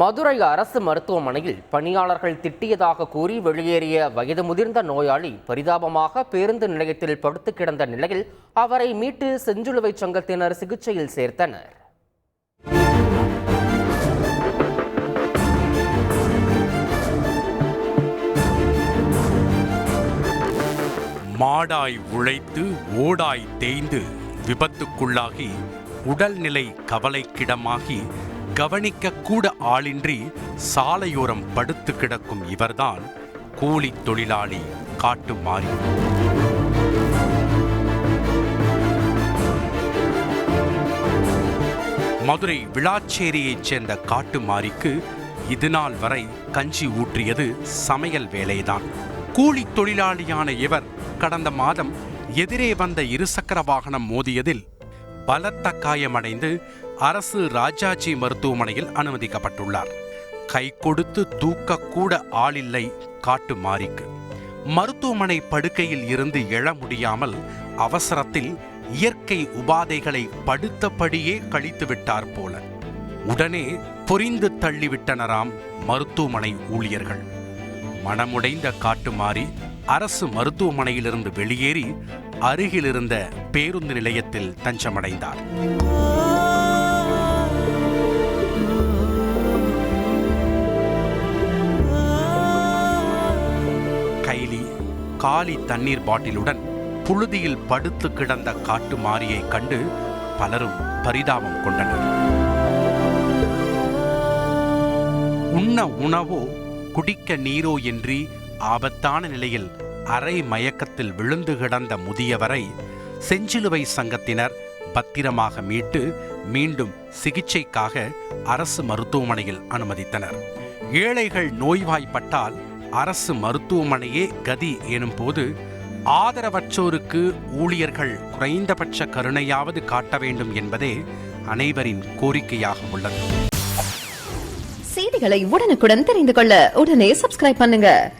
மதுரை அரசு மருத்துவமனையில் பணியாளர்கள் திட்டியதாக கூறி வெளியேறிய வயது முதிர்ந்த நோயாளி பரிதாபமாக பேருந்து நிலையத்தில் படுத்து கிடந்த நிலையில் அவரை மீட்டு செஞ்சிலுவை சங்கத்தினர் சிகிச்சையில் சேர்த்தனர். மாடாய் உழைத்து ஓடாய் தேய்ந்து விபத்துக்குள்ளாகி உடல்நிலை கவலைக்கிடமாகி கவனிக்க கூட ஆளின்றி சாலையோரம் படுத்து கிடக்கும் இவர்தான் கூலித் தொழிலாளி காட்டு மாறி. மதுரை விழாச்சேரியைச் சேர்ந்த காட்டு மாரிக்கு இதுநாள் வரை கஞ்சி ஊற்றியது சமையல் வேலைதான். கூலி தொழிலாளியான இவர் கடந்த மாதம் எதிரே வந்த இருசக்கர வாகனம் மோதியதில் பலத்த காயமடைந்து அரசு ராஜாஜி மருத்துவமனையில் அனுமதிக்கப்பட்டுள்ளார். கை கொடுத்து தூக்கக்கூட ஆளில்லை காட்டு மாரிக்கு. மருத்துவமனை படுக்கையில் இருந்து எழ முடியாமல் அவசரத்தில் இயற்கை உபாதைகளை படுத்தபடியே கழித்து விட்டார் போல. உடனே பொரிந்து தள்ளிவிட்டனராம் மருத்துவமனை ஊழியர்கள். மனமுடைந்த காட்டுமாறி அரசு மருத்துவமனையிலிருந்து வெளியேறி அருகிலிருந்த பேருந்து நிலையத்தில் தஞ்சமடைந்தார். காலி தண்ணீர் பாட்டிலுடன் புழுதியில் படுத்து கிடந்த காட்டு மாரியை கண்டு பலரும் பரிதாபம் கொண்டனர். உண்ண உணவோ குடிக்க நீரோ இன்றி ஆபத்தான நிலையில் அரை மயக்கத்தில் விழுந்து கிடந்த முதியவரை செஞ்சிலுவை சங்கத்தினர் பத்திரமாக மீட்டு மீண்டும் சிகிச்சைக்காக அரசு மருத்துவமனையில் அனுமதித்தனர். ஏழைகள் நோய்வாய்ப்பட்டால் அரசு மருத்துவமனையே கதி எனும்போது ஆதரவற்றோருக்கு ஊழியர்கள் குறைந்தபட்ச கருணையாவது காட்ட வேண்டும் என்பதே அனைவரின் கோரிக்கையாக உள்ளது. செய்திகளை உடனுக்குடன் தெரிந்து கொள்ள உடனே சப்ஸ்கிரைப் பண்ணுங்க.